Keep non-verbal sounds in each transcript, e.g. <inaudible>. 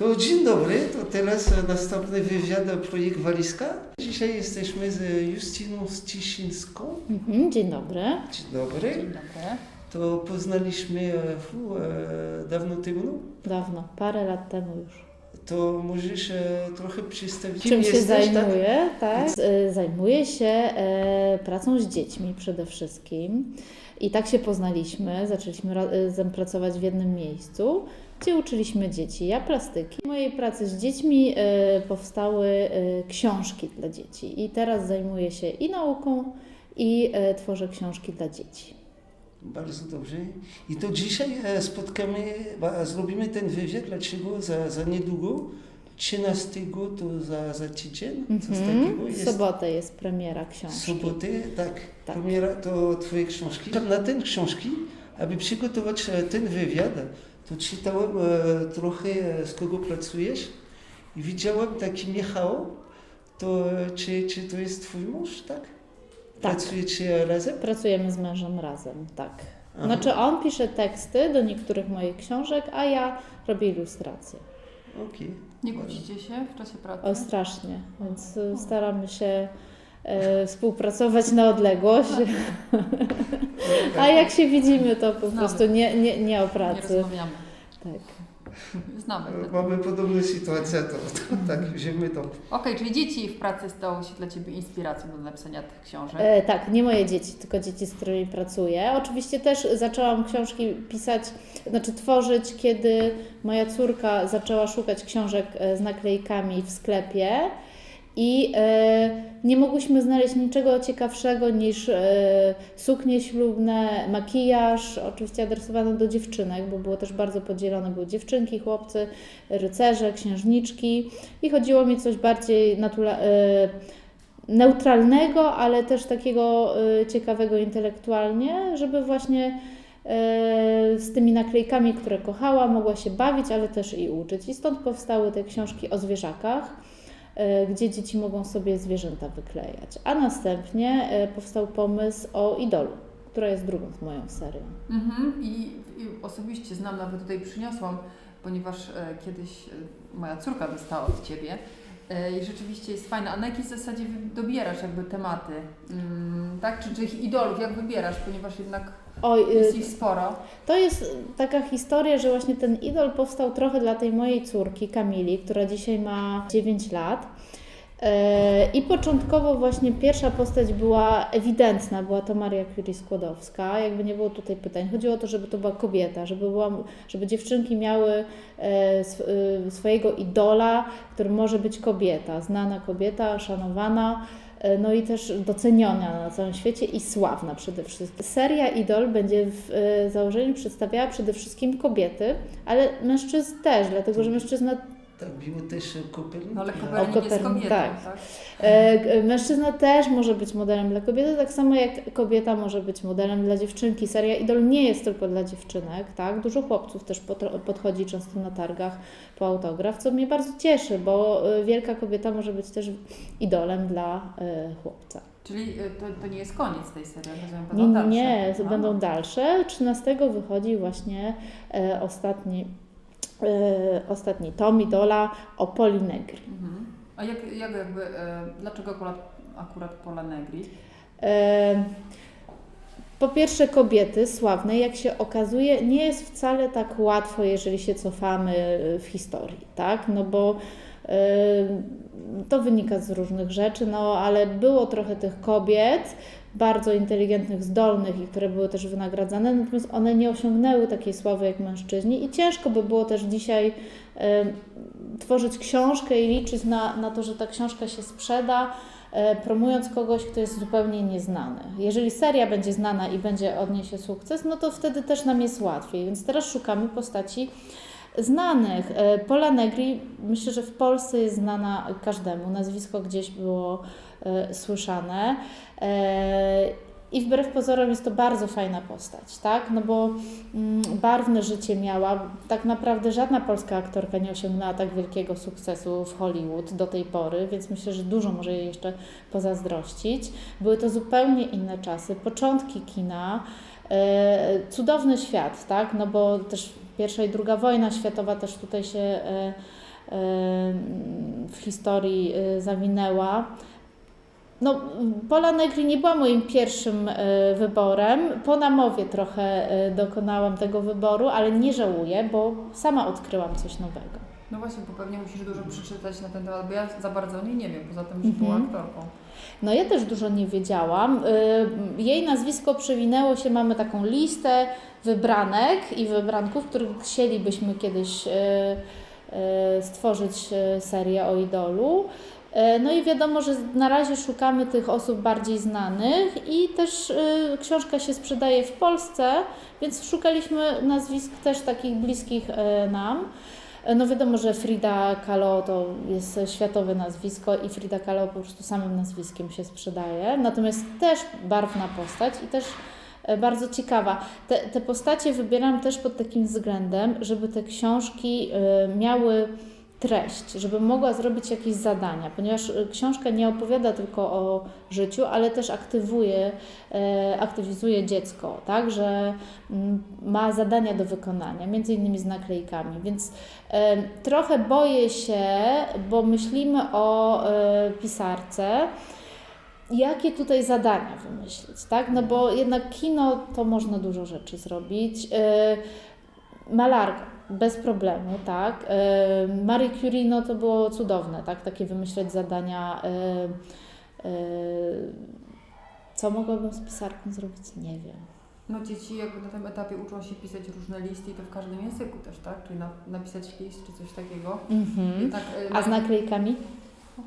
To dzień dobry, to teraz następny wywiad o projekt Walizka. Dzisiaj jesteśmy z Justyną Sciszyńską. Mhm, dzień dobry. Dzień dobry. Dzień dobry. To poznaliśmy e, fu, e, dawno temu. Dawno, parę lat temu już. To możesz trochę przedstawić, Czym się jesteś, tak? zajmuję? Tak? Z- Zajmuję się pracą z dziećmi przede wszystkim. I tak się poznaliśmy. Zaczęliśmy ra- razem pracować w jednym miejscu, gdzie uczyliśmy dzieci. Ja plastyki. W mojej pracy z dziećmi e, powstały e, książki dla dzieci. I teraz zajmuję się i nauką, i e, tworzę książki dla dzieci. Bardzo dobrze. I to dzisiaj spotkamy, zrobimy ten wywiad, dlaczego za, za niedługo, 13 to za, za tydzień, Mhm. W jest. sobotę jest premiera książki. Soboty, tak, Tak. premiera to Twoje książki. Na ten książki, aby przygotować ten wywiad, to czytałem e, trochę e, z kogo pracujesz i widziałem taki Michał, to e, czy, czy to jest Twój mąż, tak? Tak. Pracujecie razem? Pracujemy z mężem razem, tak. Aha. Znaczy on pisze teksty do niektórych moich książek, a ja robię ilustracje. Okej. Nie kłócicie się w czasie pracy? O strasznie, więc staramy się współpracować na odległość. A jak się widzimy, to po Znamy. prostu nie, nie, nie o Nie pracy. rozmawiamy. Tak. Znamy. E, Mamy podobną sytuację, to, to tak, wzięmy to. Okej, czyli dzieci w pracy stało się dla Ciebie inspiracją do napisania tych książek. E, tak, nie moje dzieci, tylko dzieci, z którymi pracuję. Oczywiście też zaczęłam książki pisać, znaczy tworzyć, kiedy moja córka zaczęła szukać książek e, z naklejkami w sklepie i e, nie mogłyśmy znaleźć niczego ciekawszego niż e, suknie ślubne, makijaż, oczywiście adresowany do dziewczynek, bo było też bardzo podzielone, były dziewczynki, chłopcy, rycerze, księżniczki. I chodziło mi coś bardziej e, neutralnego, ale też takiego ciekawego intelektualnie, żeby właśnie z tymi naklejkami, które kochała, mogła się bawić, ale też i uczyć. I stąd powstały te książki o zwierzakach, gdzie dzieci mogą sobie zwierzęta wyklejać. A następnie y, powstał pomysł o idolu, która jest drugą moją serią. Mhm. I, I osobiście znam, nawet tutaj przyniosłam, ponieważ e, kiedyś e, moja córka dostała od Ciebie. E, I rzeczywiście jest fajna. A na jakiej zasadzie dobierasz jakby tematy? Mm, tak? Czy, czy ich idolów, jak wybierasz? Ponieważ jednak Oj, jest ich sporo. To jest taka historia, że właśnie ten idol powstał trochę dla tej mojej córki, Kamili, która dzisiaj ma 9 lat. E, I początkowo właśnie pierwsza postać była ewidentna, była to Maria Curie Skłodowska, jakby nie było tutaj pytań. Chodziło o to, żeby to była kobieta, żeby, była, żeby dziewczynki miały e, e, swojego idola, którym może być kobieta, znana kobieta, szanowana, no i też doceniona na całym świecie i sławna przede wszystkim. Seria Idol będzie w założeniu przedstawiała przede wszystkim kobiety, ale mężczyzn też, dlatego że mężczyzna Tak, było też Kopernik. No ale O, Kopernik jest Kopernik, kobietą, tak. tak? E, Mężczyzna też może być modelem dla kobiety, tak samo jak kobieta może być modelem dla dziewczynki. Seria Idol nie jest tylko dla dziewczynek, tak? Dużo chłopców też podchodzi często na targach po autograf, co mnie bardzo cieszy, bo e, wielka kobieta może być też idolem dla e, chłopca. Czyli e, to, to nie jest koniec tej serii, rozumiem, Nie, będą dalsze. nie, A. będą dalsze. 13 wychodzi właśnie e, ostatni, ostatni tom Idola o Polinegri. Mhm. A jak, jak jakby, e, dlaczego akurat, akurat Pola Negri? E, Po pierwsze, kobiety sławne, jak się okazuje, nie jest wcale tak łatwo, jeżeli się cofamy w historii, tak? No bo e, to wynika z różnych rzeczy, no ale było trochę tych kobiet bardzo inteligentnych, zdolnych i które były też wynagradzane, natomiast one nie osiągnęły takiej sławy jak mężczyźni i ciężko by było też dzisiaj e, tworzyć książkę i liczyć na, na to, że ta książka się sprzeda, e, promując kogoś, kto jest zupełnie nieznany. Jeżeli seria będzie znana i będzie odniesie sukces, no to wtedy też nam jest łatwiej. Więc teraz szukamy postaci znanych. E, Pola Negri myślę, że w Polsce jest znana każdemu. Nazwisko gdzieś było e, słyszane. E, I wbrew pozorom jest to bardzo fajna postać, tak? No bo mm, barwne życie miała. Tak naprawdę żadna polska aktorka nie osiągnęła tak wielkiego sukcesu w Hollywood do tej pory, więc myślę, że dużo może jej jeszcze pozazdrościć. Były to zupełnie inne czasy, początki kina, cudowny świat, tak? No bo też pierwsza i druga wojna światowa też tutaj się e, w historii zawinęła. No, Pola Negri nie była moim pierwszym wyborem. Po namowie trochę dokonałam tego wyboru, ale nie żałuję, bo sama odkryłam coś nowego. No właśnie, bo pewnie musisz dużo przeczytać na ten temat, bo ja za bardzo o niej nie wiem, poza tym, że była Mhm. aktorką. No ja też dużo nie wiedziałam. Y, Jej nazwisko przewinęło się, mamy taką listę wybranek i wybranków, których chcielibyśmy kiedyś y, y, stworzyć serię o idolu. No i wiadomo, że na razie szukamy tych osób bardziej znanych i też książka się sprzedaje w Polsce, więc szukaliśmy nazwisk też takich bliskich nam. No wiadomo, że Frida Kahlo to jest światowe nazwisko i Frida Kahlo po prostu samym nazwiskiem się sprzedaje. Natomiast też barwna postać i też e, bardzo ciekawa. Te, te postacie wybieram też pod takim względem, żeby te książki e, miały treść, żeby mogła zrobić jakieś zadania, ponieważ e, książka nie opowiada tylko o życiu, ale też aktywuje, e, aktywizuje dziecko, tak, że mm, ma zadania do wykonania, między innymi z naklejkami, więc e, trochę boję się, bo myślimy o e, pisarce, jakie tutaj zadania wymyślić, tak? No bo jednak kino to można dużo rzeczy zrobić. Malarka bez problemu, tak? E, Marie Curie no to było cudowne, tak? Takie wymyśleć zadania. e, e, Co mogłabym z pisarką zrobić? Nie wiem. No dzieci jakby na tym etapie uczą się pisać różne listy i to w każdym języku też, tak? Czyli na, napisać list czy coś takiego. Mhm. tak, A z naklejkami?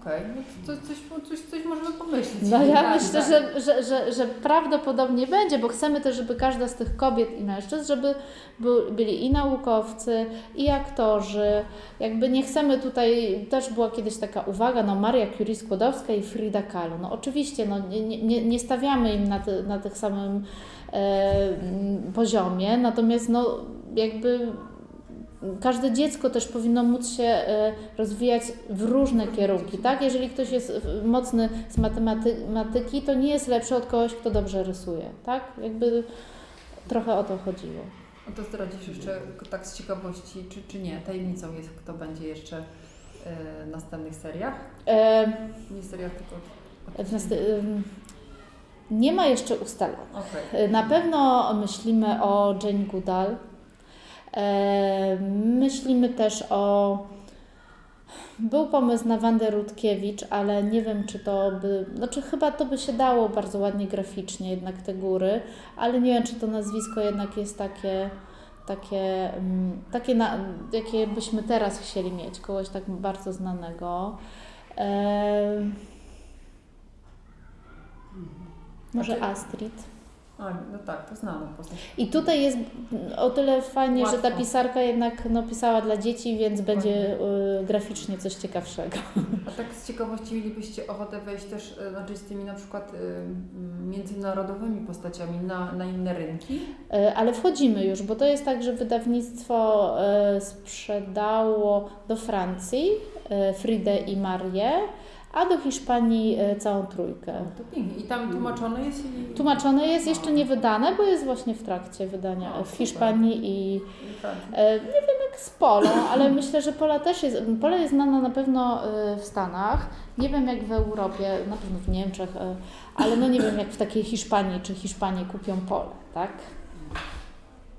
Okej, no to, coś, coś, coś możemy pomyśleć. No ja Tak, myślę, tak. że, że, że, że prawdopodobnie będzie, bo chcemy też, żeby każda z tych kobiet i mężczyzn, żeby byli i naukowcy, i aktorzy. Jakby nie chcemy tutaj, też była kiedyś taka uwaga, no Maria Curie-Skłodowska i Frida Kahlo. No oczywiście, no nie, nie, nie stawiamy im na, ty, na tych samym e, poziomie, natomiast no jakby każde dziecko też powinno móc się e, rozwijać w różne kierunki, tak? Jeżeli ktoś jest e, mocny z matematyki, to nie jest lepszy od kogoś, kto dobrze rysuje, tak? Jakby trochę o to chodziło. No to zdradzisz jeszcze tak z ciekawości, czy, czy nie? Tajemnicą jest, kto będzie jeszcze y, w następnych seriach? E, Nie seriach, tylko... nie ma jeszcze ustalone. Okej. Na pewno myślimy o Jane Goodall. Myślimy też o. Był pomysł na Wandę Rutkiewicz, ale nie wiem, czy to by. Znaczy, chyba to by się dało bardzo ładnie graficznie, jednak te góry, ale nie wiem, czy to nazwisko jednak jest takie. Takie, takie na, jakie byśmy teraz chcieli mieć, kogoś tak bardzo znanego. Może Astrid. A, no tak, to postać. I tutaj jest o tyle fajnie, że ta Łatwo. pisarka jednak no, pisała dla dzieci, więc będzie y, graficznie coś ciekawszego. A tak z ciekawości mielibyście ochotę wejść też, y, znaczy z tymi na przykład y, m, międzynarodowymi postaciami na, na inne rynki? Y, Ale wchodzimy już, bo to jest tak, że wydawnictwo y, sprzedało do Francji y, Fridę i Marię, a do Hiszpanii y, całą trójkę. To pięknie. I tam tłumaczone jest i... Tłumaczone jest jeszcze nie wydane, bo jest właśnie w trakcie wydania O, w. Hiszpanii i i Francji. E, Nie wiem jak z Polą, ale myślę, że Pola też jest. Pola jest znana na pewno e, w Stanach. Nie wiem jak w Europie, na pewno w Niemczech, e, ale no nie wiem jak w takiej Hiszpanii, czy Hiszpanie kupią Polę, tak?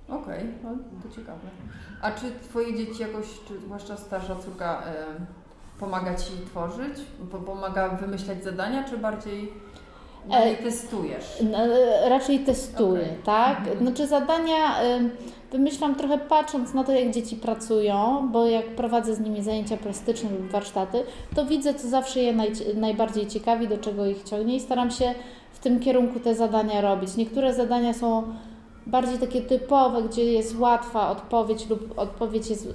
Okej, no, to ciekawe. A czy Twoje dzieci jakoś, czy zwłaszcza starsza córka, y, pomaga Ci tworzyć? Po, pomaga wymyślać zadania, czy bardziej E, testujesz? N- e, Raczej testuję, Okej. tak? Mhm. Znaczy zadania wymyślam trochę patrząc na to, jak dzieci pracują, bo jak prowadzę z nimi zajęcia plastyczne lub warsztaty, to widzę, co zawsze je naj, najbardziej ciekawi, do czego ich ciągnie i staram się w tym kierunku te zadania robić. Niektóre zadania są bardziej takie typowe, gdzie jest łatwa odpowiedź lub odpowiedź jest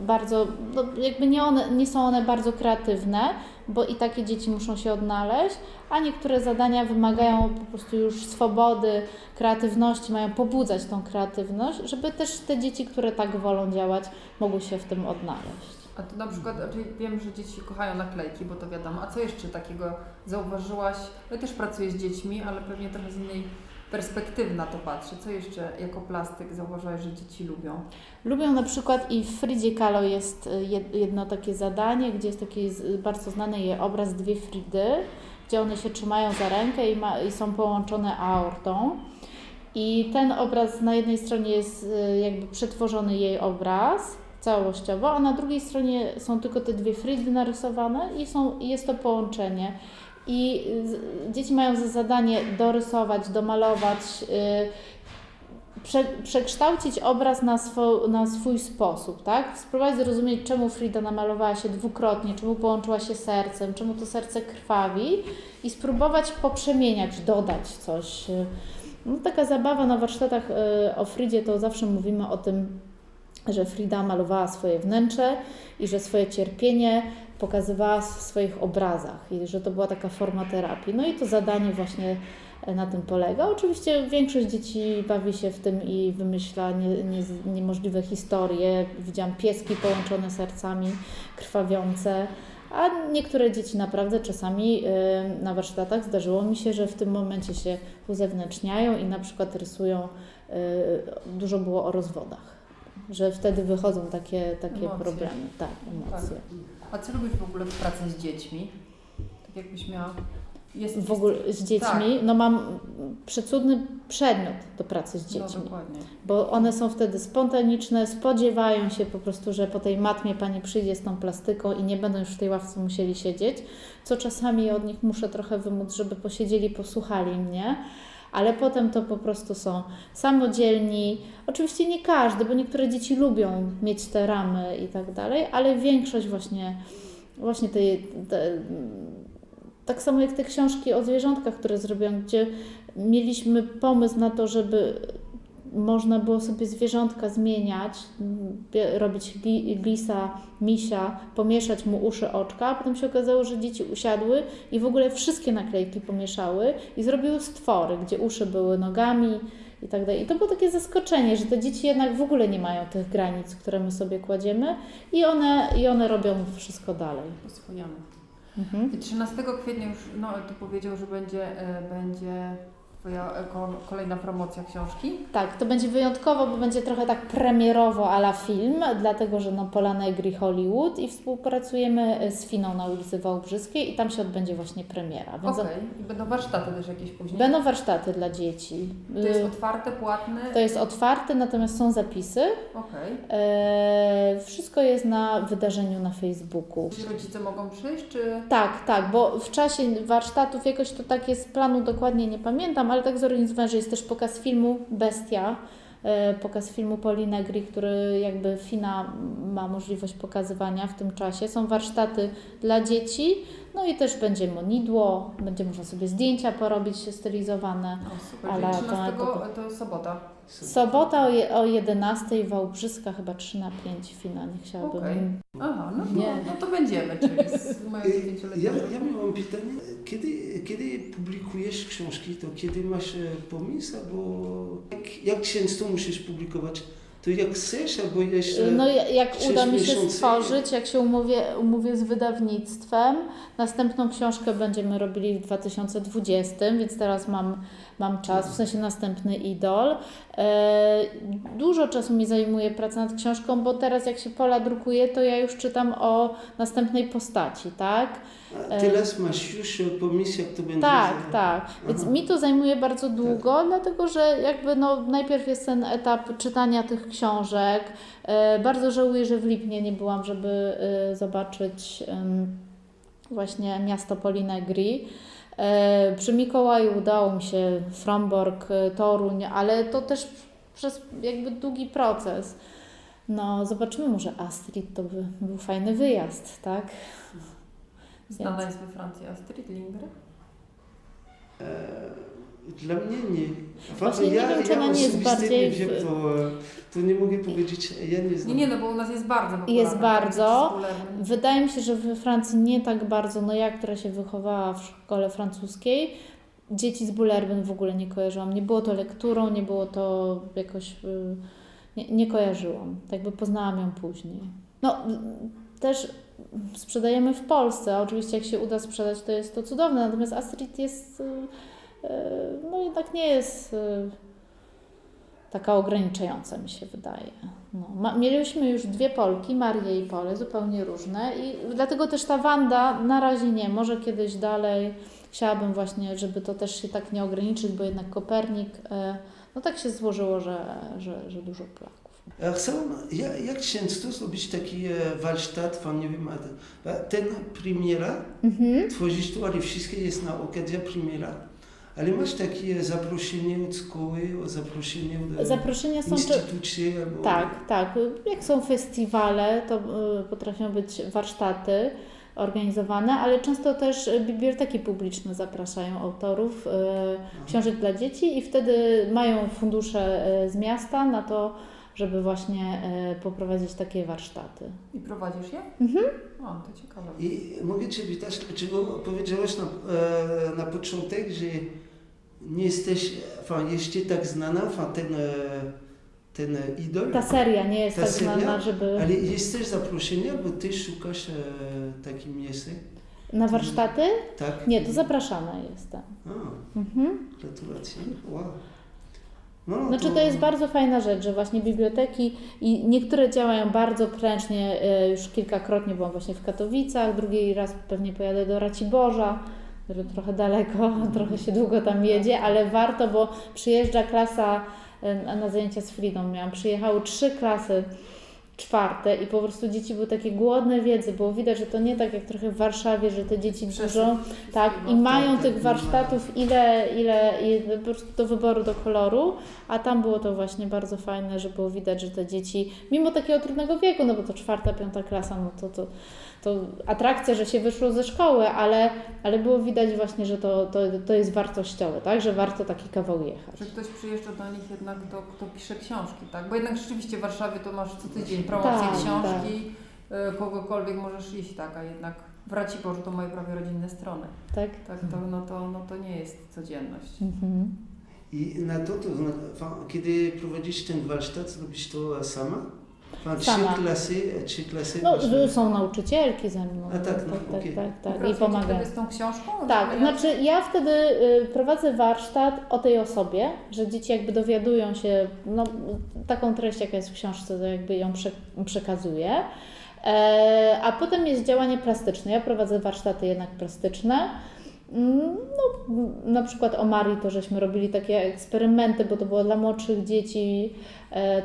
bardzo, no jakby nie, one, nie są one bardzo kreatywne, bo i takie dzieci muszą się odnaleźć, a niektóre zadania wymagają po prostu już swobody, kreatywności, mają pobudzać tą kreatywność, żeby też te dzieci, które tak wolą działać, mogły się w tym odnaleźć. A to na przykład, wiem, że dzieci kochają naklejki, bo to wiadomo. A co jeszcze takiego zauważyłaś? Ja też pracuję z dziećmi, ale pewnie trochę z innej perspektywy na to patrzy. Co jeszcze jako plastyk zauważyłeś, że dzieci lubią? Lubią na przykład i w Fridzie Kahlo jest y, jed- jedno takie zadanie, gdzie jest taki bardzo znany jej obraz dwie Fridy, gdzie one się trzymają za rękę i, ma, i są połączone aortą. I ten obraz na jednej stronie jest y, jakby przetworzony jej obraz całościowo, a na drugiej stronie są tylko te dwie Fridy narysowane i są, jest to połączenie. I dzieci mają za zadanie dorysować, domalować, y, prze, przekształcić obraz na, swo, na swój sposób, tak? Spróbować zrozumieć, czemu Frida namalowała się dwukrotnie, czemu połączyła się sercem, czemu to serce krwawi i spróbować poprzemieniać, dodać coś. No, taka zabawa na warsztatach y, o Fridzie to zawsze mówimy o tym, że Frida malowała swoje wnętrze i że swoje cierpienie pokazywała w swoich obrazach i że to była taka forma terapii. No i to zadanie właśnie e, na tym polega. Oczywiście większość dzieci bawi się w tym i wymyśla nie, nie, niemożliwe historie. Widziałam pieski połączone sercami, krwawiące. A niektóre dzieci naprawdę czasami y, na warsztatach zdarzyło mi się, że w tym momencie się uzewnętrzniają i na przykład rysują, y, dużo było o rozwodach, że wtedy wychodzą takie, takie Emocje. problemy. Tak, emocje. A co lubisz w ogóle w pracy z dziećmi? Tak jakbyś miała... Jest, W ogóle z dziećmi, no mam przecudny przedmiot do pracy z No, dziećmi. dokładnie. bo one są wtedy spontaniczne, spodziewają się po prostu, że po tej matmie pani przyjdzie z tą plastyką i nie będą już w tej ławce musieli siedzieć, co czasami od nich muszę trochę wymóc, żeby posiedzieli, posłuchali mnie. Ale potem to po prostu są samodzielni. Oczywiście nie każdy, bo niektóre dzieci lubią mieć te ramy i tak dalej, ale większość właśnie, właśnie tej, te, tak samo jak te książki o zwierzątkach, które zrobiłam, gdzie mieliśmy pomysł na to, żeby można było sobie zwierzątka zmieniać, robić li, lisa, misia, pomieszać mu uszy, oczka, a potem się okazało, że dzieci usiadły i w ogóle wszystkie naklejki pomieszały i zrobiły stwory, gdzie uszy były nogami i tak dalej. I to było takie zaskoczenie, że te dzieci jednak w ogóle nie mają tych granic, które my sobie kładziemy i one, i one robią wszystko dalej. Po swojemu. Mhm. I 13 kwietnia już no, tu powiedział, że będzie, e, będzie Twoja e, ko- kolejna promocja książki. Tak, to będzie wyjątkowo, bo będzie trochę tak premierowo ala film, dlatego że no Pola Negri Hollywood i współpracujemy e, z Finą na ulicy Wałbrzyskiej i tam się odbędzie właśnie premiera. Okej. I będą warsztaty też jakieś później. będą warsztaty dla dzieci. To jest Y, otwarte, płatne? to jest otwarte, natomiast są zapisy. Okej. E, wszystko jest na wydarzeniu na Facebooku. Czy rodzice mogą przyjść, czy... Tak, tak, bo w czasie warsztatów jakoś to tak jest, planu dokładnie nie pamiętam, ale tak zorganizowałem, że jest też pokaz filmu Bestia, e, pokaz filmu Poli Negri, który jakby Fina ma możliwość pokazywania w tym czasie. Są warsztaty dla dzieci, no i też będzie monidło, będzie można sobie zdjęcia porobić stylizowane. O, super. Ale Czyli to 13 jako- to sobota. Sobota o, je, o 11 Wałbrzyska, chyba 3 na 5 Fina, nie chciałabym. Okej. Aha, no, Nie. no, no to będziemy, czyli z moją Ja, dziewięcioletnią ja mam pytanie, kiedy, kiedy publikujesz książki, to kiedy masz e, pomysł, albo jak, jak często musisz publikować? To jak chcesz, albo jeszcze... No ja- jak uda mi się stworzyć, jak się umówię, umówię z wydawnictwem, następną książkę będziemy robili w 2020, więc teraz mam, mam czas, w sensie następny idol. E, dużo czasu mi zajmuje praca nad książką, bo teraz jak się pola drukuje, to ja już czytam o następnej postaci, tak? A teraz masz już e, pomysł, jak to będzie? Tak, za- tak. Więc Aha. mi to zajmuje bardzo długo, dlatego że jakby no, najpierw jest ten etap czytania tych książek. E, bardzo żałuję, że w Lipnie nie byłam, żeby e, zobaczyć właśnie miasto Polinegri. E, przy Mikołaju udało mi się Fromborg, e, Toruń, ale to też przez jakby długi proces. No, zobaczymy, może Astrid to by był fajny wyjazd, tak? Znana jest we Francji Astrid Lindgren? E, Dla mnie nie. Właśnie nie wiem, czy ona nie jest bardziej nie w- wiem, to, e, to nie mogę powiedzieć, ja nie Nie, znam. nie, no bo u nas jest bardzo popularna. Jest bardzo. Wydaje mi się, że we Francji nie tak bardzo, no ja, która się wychowała w szkole francuskiej, dzieci z Bullerbyn w ogóle nie kojarzyłam. Nie było to lekturą, nie było to jakoś, y, nie, nie kojarzyłam. Tak by poznałam ją później. No, też sprzedajemy w Polsce, a oczywiście jak się uda sprzedać, to jest to cudowne, natomiast Astrid jest y, e, no jednak nie jest e, taka ograniczająca, mi się wydaje. No, mieliśmy już dwie Polki, Marię i Polę, zupełnie różne i dlatego też ta Wanda na razie nie, może kiedyś dalej chciałabym właśnie, żeby to też się tak nie ograniczyć, bo jednak Kopernik, no tak się złożyło, że, że, że dużo Polaków. Chcę, ja, jak często zrobić taki e, warsztat, nie wiem, ten premiera, Mhm. tworzysz tu, ale wszystkie jest na okazja premiera. Ale masz takie zaproszenie od szkoły, zaproszenie od e, Zaproszenia są... Czy... instytucji albo... Tak, tak. Jak są festiwale, to potrafią być warsztaty organizowane, ale często też biblioteki publiczne zapraszają autorów książek dla dzieci i wtedy mają fundusze z miasta na to, żeby właśnie y, poprowadzić takie warsztaty. I prowadzisz je? Mhm. O, to ciekawe. I mogę Cię pytać, dlaczego powiedziałeś na, e, na początek, że nie jesteś fan, jeszcze tak znana, fan, ten, e, ten idol, Ta seria nie jest Ta tak seria? znana, żeby ale jest też zaproszenie, bo Ty szukasz e, takim miejscem, na warsztaty? tak? Nie, to zapraszana jestem. A, Mhm. gratulacje. Wow. No, Znaczy to jest bardzo fajna rzecz, że właśnie biblioteki i niektóre działają bardzo prężnie, e, już kilkakrotnie byłam właśnie w Katowicach, drugi raz pewnie pojadę do Raciborza, trochę daleko, <laughs> trochę się długo tam jedzie, ale warto, bo przyjeżdża klasa e, na- na zajęcia z Fridą miałam, przyjechały trzy klasy czwarte i po prostu dzieci były takie głodne wiedzy, było widać, że to nie tak jak trochę w Warszawie, że te dzieci dużo tak, i mają tych warsztatów ile, ile, ile po prostu do wyboru, do koloru, a tam było to właśnie bardzo fajne, że było widać, że te dzieci, mimo takiego trudnego wieku, no bo to czwarta, piąta klasa, no to, to, to atrakcja, że się wyszło ze szkoły, ale, ale było widać właśnie, że to, to, to jest wartościowe, tak, że warto taki kawał jechać. Że ktoś przyjeżdża do nich jednak, kto, kto pisze książki, tak? Bo jednak rzeczywiście w Warszawie to masz co tydzień promocję Tak, książki, y, kogokolwiek możesz iść, tak? A jednak w Raciborzu to moje prawie rodzinne strony. Tak? Tak, to, no, to, no to nie jest codzienność. Mhm. I na to, to kiedy prowadzisz ten warsztat, robisz to sama? Fa- Trzy klasy, trzy klasy. No, masz- są nauczycielki ze mną. A tak, no, tak, okej. tak, tak, tak. I pomagają. z tą książką? Tak, znaczy ja wtedy y, prowadzę warsztat o tej osobie, że dzieci jakby dowiadują się, no taką treść jaka jest w książce, to jakby ją prze, przekazuję. E, a potem jest działanie plastyczne. Ja prowadzę warsztaty jednak plastyczne. Mm, No, na przykład o Marii to żeśmy robili takie eksperymenty, bo to było dla młodszych dzieci,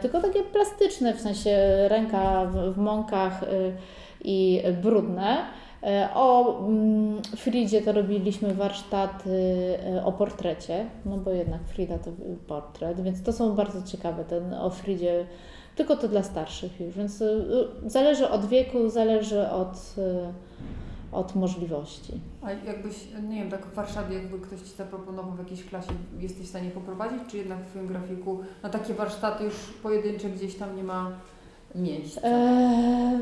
tylko takie plastyczne, w sensie ręka w, mąkach y, i brudne. E, O mm, Fridzie to robiliśmy warsztaty e, o portrecie, no bo jednak Frida to portret, więc to są bardzo ciekawe, ten o Fridzie, tylko to dla starszych już, więc e, zależy od wieku, zależy od, e, od możliwości. A jakbyś, nie wiem, tak w Warszawie, jakby ktoś Ci zaproponował w jakiejś klasie, jesteś w stanie poprowadzić, czy jednak w Twoim grafiku na takie warsztaty już pojedyncze gdzieś tam nie ma miejsca? Eee,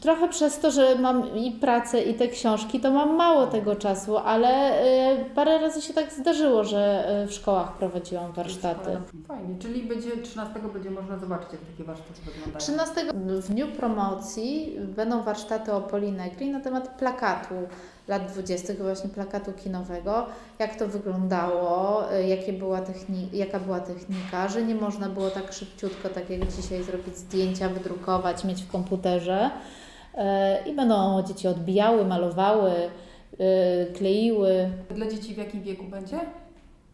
Trochę przez to, że mam i pracę, i te książki, to mam mało tego czasu, ale e, parę razy się tak zdarzyło, że e, w szkołach prowadziłam warsztaty. Fajnie, czyli będzie 13 będzie można zobaczyć, jak takie warsztaty wyglądają. 13 w dniu promocji będą warsztaty o Polinegri na temat plakatu lat 20., właśnie plakatu kinowego, jak to wyglądało, y, jakie była techni- jaka była technika, że nie można było tak szybciutko, tak jak dzisiaj, zrobić zdjęcia, wydrukować, mieć w komputerze. Y, I będą dzieci odbijały, malowały, y, kleiły. Dla dzieci w jakim wieku będzie?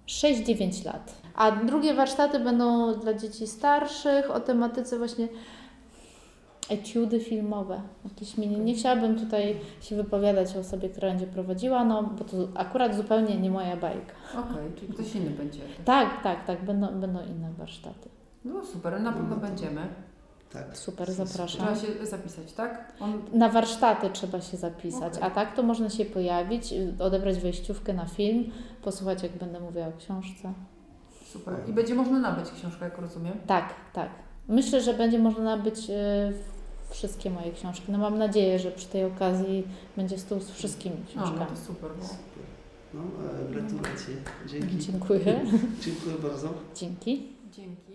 6-9 lat. A drugie warsztaty będą dla dzieci starszych o tematyce właśnie etiudy filmowe. Jakieś mini. Nie chciałabym tutaj się wypowiadać o osobie, która będzie prowadziła, no bo to akurat zupełnie nie moja bajka. Okej, czyli ktoś inny będzie. Tak, tak, tak, będą, będą inne warsztaty. No super, na pewno będziemy. Tak. Super, zapraszam. Trzeba się zapisać, tak? On... Na warsztaty trzeba się zapisać, Okej. a tak to można się pojawić, y, odebrać wejściówkę na film, posłuchać jak będę mówiła o książce. Super. I będzie można nabyć książkę, jak rozumiem. Tak, tak. Myślę, że będzie można nabyć e, wszystkie moje książki. No mam nadzieję, że przy tej okazji będzie stół z wszystkimi No, no książkami. to super. Bo... No, e, gratulacje. Dzięki. Dziękuję. <laughs> Dziękuję bardzo. Dzięki. Dzięki.